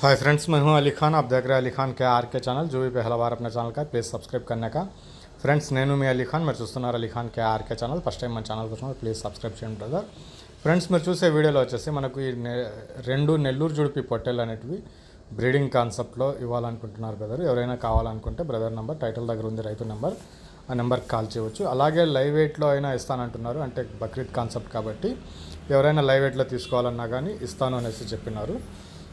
Hi friends मैं हूं अली खान आप देख रहे हैं अली खान के आर के ఛానల్ जो भी पहला बार अपने ఛానల్ का प्लीज़ సబ్స్క్రైబ్ करने का ఫ్రెండ్స్ నేను మీ అలీ ఖాన్ మీరు చూస్తున్నారు Ali Khan K RK channel first time మన ఛానల్ చూస్తున్నారు ప్లీజ్ సబ్స్క్రైబ్ చేయండి బ్రదర్ ఫ్రెండ్స్ మీరు చూసే వీడియోలో వచ్చేసి మనకు ఈ నె- రెండు నెల్లూరు జుడిపి పొట్టేలు అనేటివి బ్రీడింగ్ కాన్సెప్ట్లో ఇవ్వాలనుకుంటున్నారు బ్రదర్ ఎవరైనా కావాలనుకుంటే బ్రదర్ నెంబర్ టైటిల్ దగ్గర ఉంది రైతు నెంబర్ ఆ నెంబర్కి కాల్ చేయవచ్చు అలాగే లైవ్ వెయిట్లో అయినా ఇస్తానంటున్నారు అంటే బక్రీద్ కాన్సెప్ట్ కాబట్టి ఎవరైనా లైవ్ వెయిట్లో తీసుకోవాలన్నా కానీ ఇస్తాను అనేసి చెప్పినారు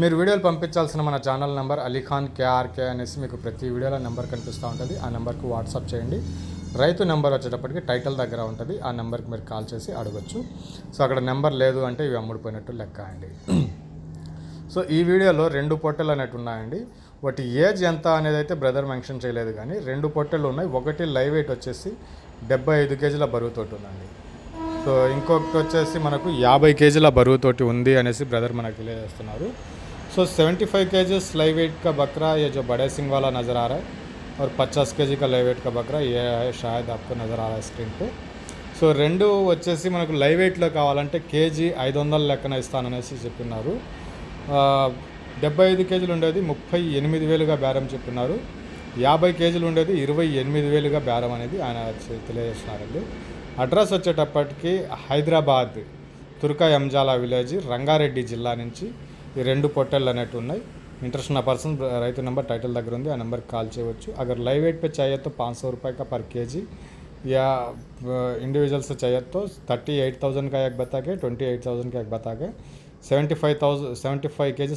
మీరు వీడియోలు పంపించాల్సిన మన ఛానల్ నెంబర్ అలీఖాన్ కేఆర్కే అనేసి మీకు ప్రతి వీడియోలో నెంబర్ కనిపిస్తూ ఉంటుంది. ఆ నెంబర్కి వాట్సాప్ చేయండి. రైతు నెంబర్ వచ్చేటప్పటికి టైటిల్ దగ్గర ఉంటుంది. ఆ నెంబర్కి మీరు కాల్ చేసి అడగచ్చు. సో అక్కడ నెంబర్ లేదు అంటే ఇవి అమ్ముడిపోయినట్టు లెక్క అండి. సో ఈ వీడియోలో రెండు పొట్టెలు అనేవి ఉన్నాయండి. వాటి ఏజ్ ఎంత అనేది అయితే బ్రదర్ మెన్షన్ చేయలేదు కానీ రెండు పొట్టెలు ఉన్నాయి. ఒకటి లైవ్ వెయిట్ వచ్చేసి డెబ్బై ఐదు కేజీల బరువుతోటి ఉందండి. సో ఇంకొకటి వచ్చేసి మనకు యాభై కేజీల బరువుతోటి ఉంది అనేసి బ్రదర్ మనకు తెలియజేస్తున్నారు. So seventy five KGs live weight Bakra बकरा ये जो बड़े सिंग वाला नज़र आ रहा है और पचास के जी का लाइव షాయద్ అప్పు నజర్ ఆ రే స్క్రీన్ स्क्रीन సో రెండు వచ్చేసి మనకు లైవ్ వెయిట్లో కావాలంటే కేజీ ఐదు వందల లెక్కన ఇస్తాననేసి చెప్పినారు డెబ్బై ఐదు కేజీలు ఉండేది ముప్పై ఎనిమిది వేలుగా బేరం చెప్పినారు యాభై కేజీలు ఉండేది ఇరవై ఎనిమిది వేలుగా బేరం అనేది ఆయన తెలియజేస్తున్నారండి. అడ్రస్ వచ్చేటప్పటికి హైదరాబాద్ తుర్కా ఎంజాలా విలేజ్ రంగారెడ్డి జిల్లా నుంచి ఈ రెండు పొట్టెళ్ళు అనేవి ఉన్నాయి इंटरेस्ट ना पर्सन రైతు నెంబర్ టైటిల్ దగ్గర ఉంది ఆ నెంబర్కి కాల్ చేయవచ్చు अगर लाइव वेट पे चाहिए तो पाँच सौ रुपये का पर के जी या इंडिविजुअल से चाहिए तो थर्टी एट थाउजेंड का एक बता के ट्वेंटी एट थाउजेंड का एक बता के seventy five thousand seventy five K G